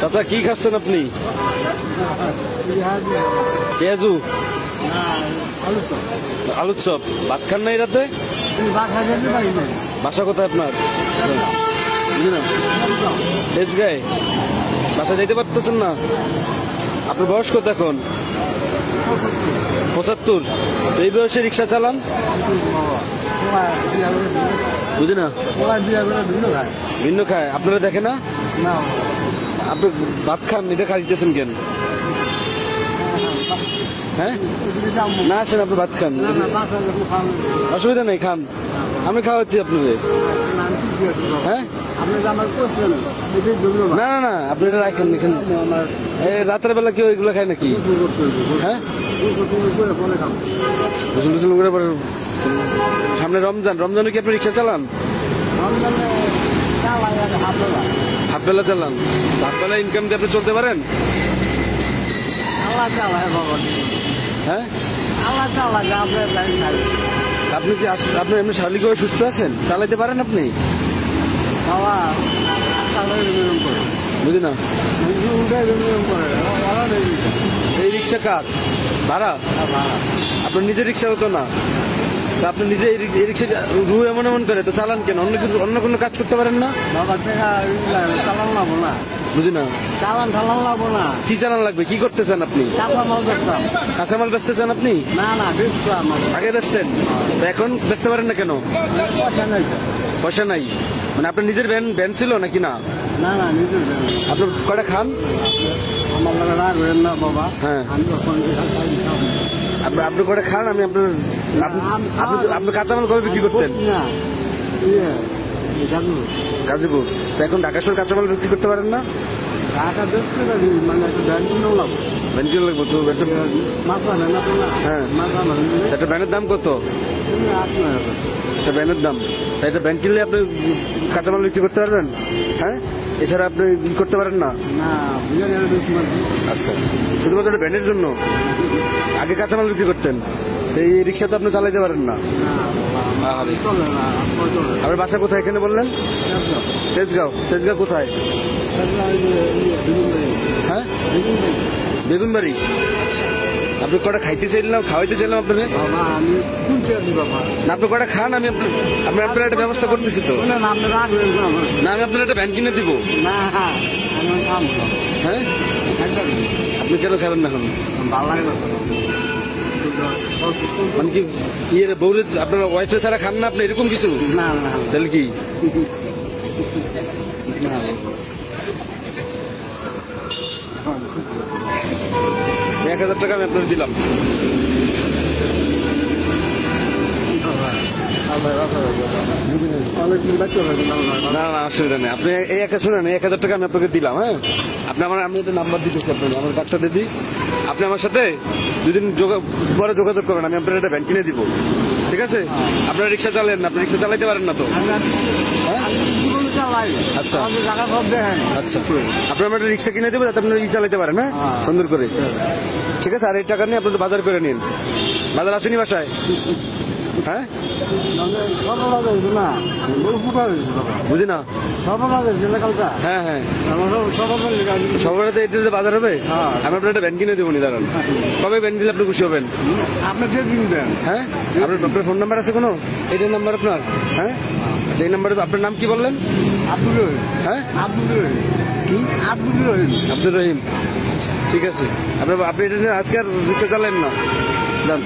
চাচা, কি খাচ্ছেন আপনি? পেঁয়াজু আলুর চপ। ভাত খান নাই রাতে? বাসা কোথায় আপনার? না বাসা যাইতে পারতেছেন না? আপনার বয়স কত এখন? পঁচাত্তর। এই বয়সে রিক্সা চালান? বুঝি না? ভিন্ন খায়। আপনারা দেখে না? আপনি ভাত খান এটা খাইতেছেন কেন? হ্যাঁ? না আসেন আপনি ভাত খান। অসুবিধা নেই খান। আমি খাওয়াচ্ছি আপনাদের। হ্যাঁ? না না না আপনি এটা রাখেন এখানে। রাতের বেলা কেউ এগুলো খায় নাকি? হ্যাঁ? গোসল টোসল করে পরে সামনে রমজান। রমজানে কি আপনি রিক্সা চালান? হাফ বেলা চালান বেলা ইনকাম দিয়ে আপনি চলতে পারেন? হ্যাঁ? আপনি কি আপনি এমনি শারীরিকভাবে সুস্থ আছেন? চালাইতে পারেন আপনি? বুঝি না? এই রিক্সা কার? ভাড়া? আপনার নিজের রিক্সা হতো না। আপনি নিজে রিক্সা রু এমন এমন করে তো চালান কেন? অন্য কিছু অন্য কোনো কাজ করতে পারেন না? চালান লাবো না। বুঝি না। চালান চালান লাবো না। কি চালান লাগবে? কি করতে চান আপনি? চাপা মাল দেখতাম কাঁচামাল বেচতে চান আপনি? না না আমার আগে বেচতেন? এখন বেচতে পারেন না কেন? পয়সা নেই পয়সা নাই। মানে আপনার নিজের ভ্যান ভ্যান ছিল নাকি না? না না নিজের ব্যাপার। আপনার কয়টা খান? আমার রাগ না বাবা। হ্যাঁ। আমি আপনি করে খান আমি আপনার আপনি- আপনি কাঁচামাল কবে বিক্রি করতেন? না। ইয়ে গাজীপুর। তো এখন ঢাকা শহর কাঁচামাল বিক্রি করতে পারেন না? পারি মানে একটা ব্যাংক কিনেও লাগবো ভ্যান কিলো লাগবে তো একটা মাথা নেই না তো না হ্যাঁ। মাথা একটা ভ্যানের দাম কত? আপনার একটা ভ্যানের দাম। তা একটা ভ্যান কিনলে আপনি কাঁচামাল বিক্রি করতে পারবেন? হ্যাঁ? এছাড়া আপনি ই করতে পারেন না? আচ্ছা। শুধুমাত্র একটা ভ্যানের জন্য? আগে কাঁচামাল বিক্রি করতেন। তো এই রিক্সা তো আপনি চালাইতে পারেন না। আপনার বাসা কোথায় এখানে বললেন? তেজগাঁও। তেজগাঁও। কোথায়। হ্যাঁ? বেগুন বাড়ি। বেগুনবাড়ি। আপনি কটা খাইতে চাইলাম খাওয়াইতে চাইলাম না আপনি কটা খান আমি আপনার আমি আপনার একটা ব্যবস্থা করতেছি তো। না না আমি আপনার একটা ভ্যান কিনে দিব। হ্যাঁ? আপনি কেন খাবেন না। মানে কি ইয়ে বউরে আপনার ওয়াইফে ছাড়া খান না আপনি? এরকম কিছু? না না। তাহলে কি? না। এক হাজার টাকা আমি আপনার দিলাম। না না, অসুবিধা নেই। আপনি এই শুনেন এক হাজার টাকা আমি আপনাকে দিলাম হ্যাঁ? আপনি আমার, আমি নাম্বার আমার আপনি আমার সাথে দুদিন যোগাযোগ আমি আপনার একটা দিব। ঠিক আছে? রিক্সা চালেন, আপনি রিক্সা চালাইতে পারেন না তো। আচ্ছা। সব দেখেন। আচ্ছা। আপনার একটা রিক্সা কিনে দেবো যাতে আপনার ই চালাইতে পারেন হ্যাঁ? হ্যাঁ। সুন্দর করে। ঠিক আছে আর এই টাকা নিয়ে আপনি একটু বাজার করে নিন। বাজার আসেনি বাসায়? হ্যাঁ? না? বুঝি হ্যাঁ। হ্যাঁ এটা বাজার হবে হ্যাঁ। আমি আপনার একটা কিনে দেবো নি দাঁড়ান। কবে দিলে আপনি খুশি হবেন? আপনি যে দিন। হ্যাঁ? আপনার আপনার ফোন নাম্বার আছে কোনো? এটার নাম্বার আপনার? হ্যাঁ? আচ্ছা এই নাম্বারে আপনার নাম কি বললেন? আব্দুল রহিম। হ্যাঁ? আব্দুল রহিম। কি? আব্দুল রহিম। আব্দুল রহিম। ঠিক আছে। আপনার আপনি এটা আজকে আর রিক্সা চালেন না। যান।